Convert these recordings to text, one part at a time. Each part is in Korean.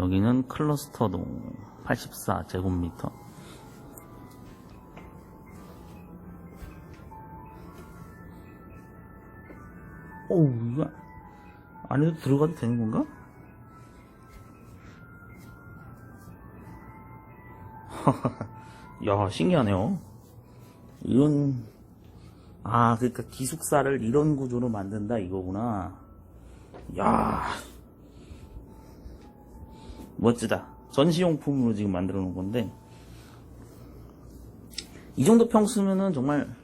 여기는 클러스터동 84제곱미터. 어우, 이거 안에도 들어가도 되는 건가? 야, 신기하네요. 이런, 아, 그러니까 기숙사를 이런 구조로 만든다 이거구나. 야 멋지다. 전시용품으로 지금 만들어 놓은 건데, 이 정도 평수면은 정말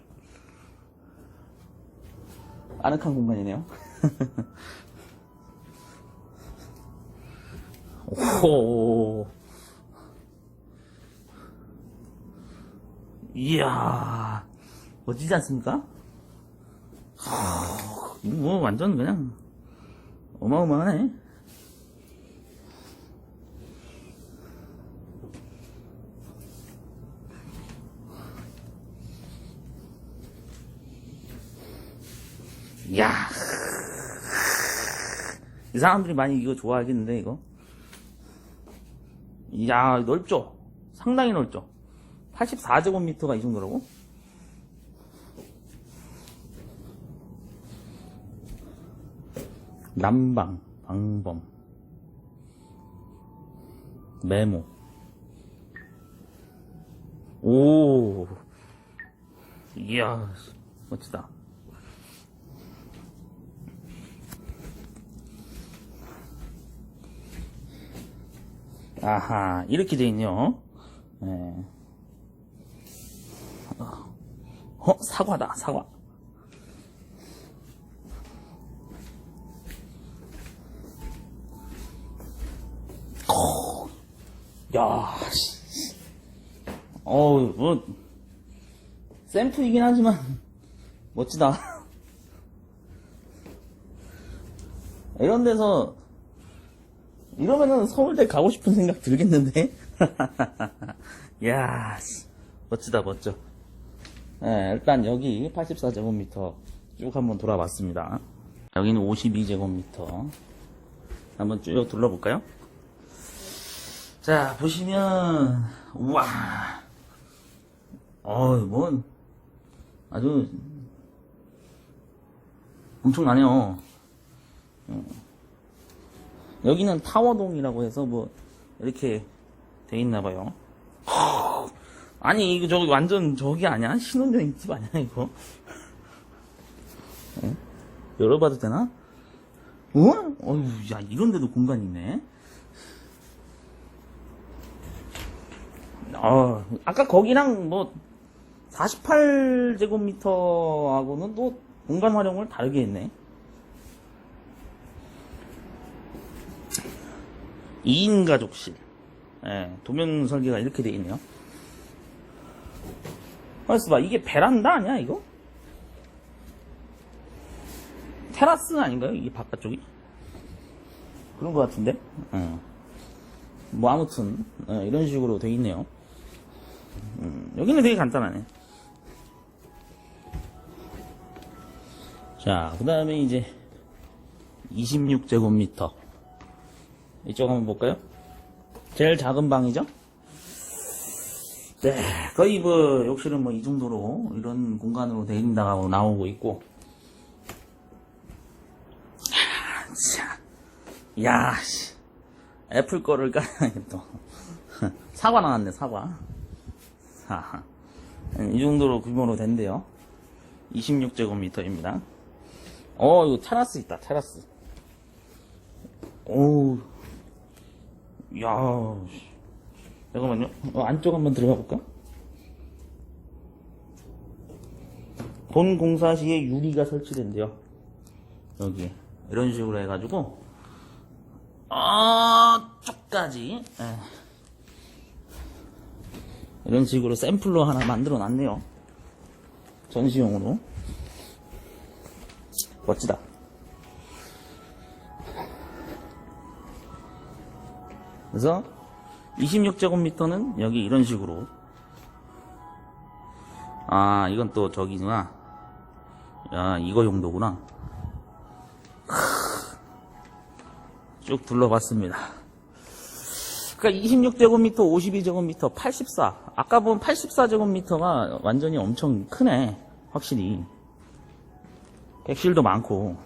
아늑한 공간이네요. 오. 이야, 멋지지 않습니까? 뭐 완전 그냥 어마어마하네. 이야, 이 사람들이 많이 이거 좋아하겠는데 이거. 이야, 넓죠? 상당히 넓죠? 84제곱미터가 이 정도라고? 남방, 방범, 메모. 오, 이야, 멋지다. 아하, 이렇게 돼 있네요. 네. 어, 사과다, 사과. 어, 야, 씨. 어우, 뭐, 샘플이긴 하지만, 멋지다. 이런 데서, 이러면은 서울대 가고 싶은 생각 들겠는데? 야, 씨. 멋지다, 멋져. 네, 일단 여기 84제곱미터 쭉 한번 돌아봤습니다. 여기는 52제곱미터. 한번 쭉 둘러볼까요? 자, 보시면, 우와. 어이, 뭐, 아주, 엄청나네요. 음. 여기는 타워동이라고 해서 뭐, 이렇게 돼 있나 봐요. 아니, 이거 저기 완전 저기 아니야? 신혼여행 집 아니야, 이거? 어? 열어봐도 되나? 어? 어휴, 야, 이런 데도 공간이 있네. 어, 아까 거기랑 뭐, 48제곱미터하고는 또 공간 활용을 다르게 했네. 2인 가족실. 예, 도면 설계가 이렇게 돼 있네요. 그래서 봐, 이게 베란다 아니야, 이거? 테라스 아닌가요? 이게 바깥쪽이? 그런 것 같은데? 어. 뭐, 아무튼, 어, 이런 식으로 돼 있네요. 음, 여기는 되게 간단하네. 자, 그 다음에 이제, 26제곱미터. 이쪽 한번 볼까요? 제일 작은 방이죠? 네, 거의 뭐, 욕실은 뭐, 이 정도로, 이런 공간으로 있다고 나오고 있고. 아, 자, 야, 씨. 애플 거를 까야겠다. 사과 나왔네, 사과. 하하. 이 정도로 규모로 된대요. 26제곱미터입니다. 어, 이거 테라스 있다, 테라스. 오우. 야, 씨. 잠깐만요. 어, 안쪽 한번 들어가 볼까? 본 공사 시에 유리가 설치된대요. 여기 이런 식으로 해가지고 아 쪽까지 예. 이런 식으로 샘플로 하나 만들어 놨네요. 전시용으로 멋지다. 그래서 26제곱미터는 여기 이런 식으로 아 이건 또 저기구나 야 이거 용도구나 쭉 둘러봤습니다 그러니까 26제곱미터, 52제곱미터, 84. 아까 본 84제곱미터가 완전히 엄청 크네. 확실히. 객실도 많고.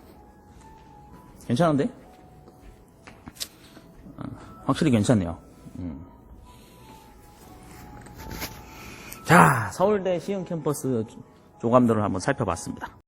괜찮은데? 어, 확실히 괜찮네요. 음. 자, 서울대 시흥 캠퍼스 조감도를 한번 살펴봤습니다.